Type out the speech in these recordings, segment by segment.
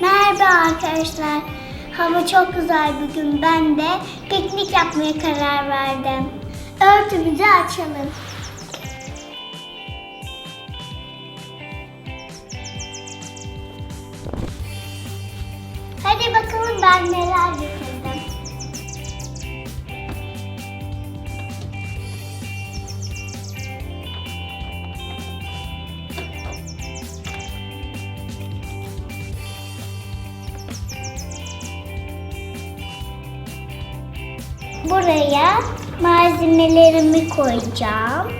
Merhaba arkadaşlar. Hava çok güzel bugün. Ben de piknik yapmaya karar verdim. Örtümüzü açalım. Buraya malzemelerimi koyacağım.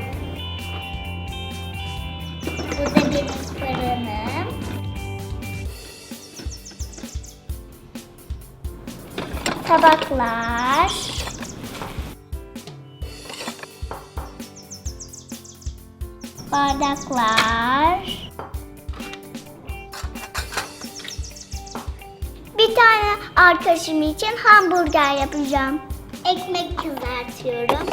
Bu da benim fırınım. Tabaklar. Bardaklar. Bir tane arkadaşım için hamburger yapacağım. Ekmek kızartıyorum.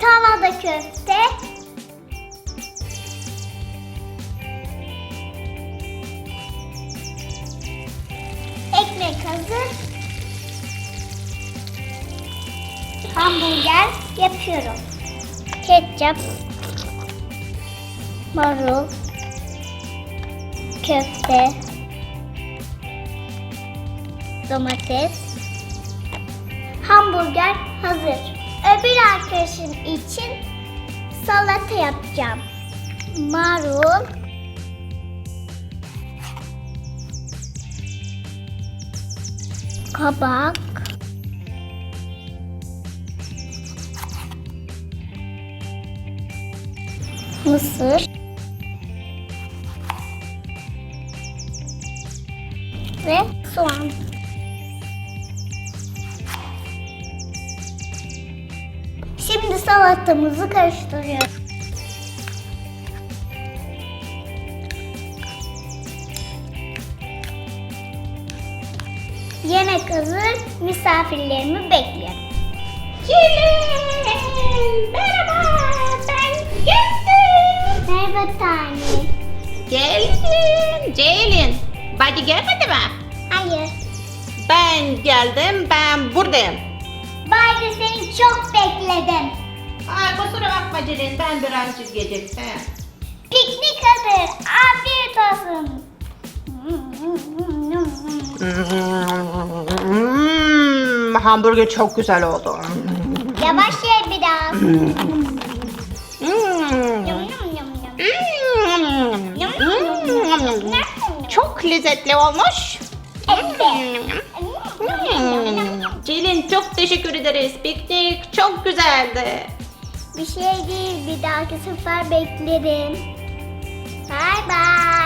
Tavada köfte. Ekmek hazır. Hamburger yapıyorum. Ketçap. Marul. Köfte. Domates. Hamburger hazır. Öbür arkadaşım için salata yapacağım. Marul. Kabak. Mısır. Ve soğan. Salatamızı karıştırıyoruz. Yemek hazır, misafirlerimi bekliyorum. Gelin! Merhaba, ben geldim. Merhaba Tani. Geldin. Ceylin. Badi gelmedi mi? Hayır, Ben geldim. Ben buradayım. Bayri seni çok bekledim. Ceylin. Ben birazcık geciktim. Piknik hazır, afiyet olsun. Hmm, hamburger çok güzel oldu. Yavaş ye biraz. Hmm. Yum, yum, yum, yum. Hmm. Çok lezzetli olmuş. Ceylin çok teşekkür ederiz. Piknik çok güzeldi. Bir şey değil, bir dahaki sefer beklerim. Bye bye.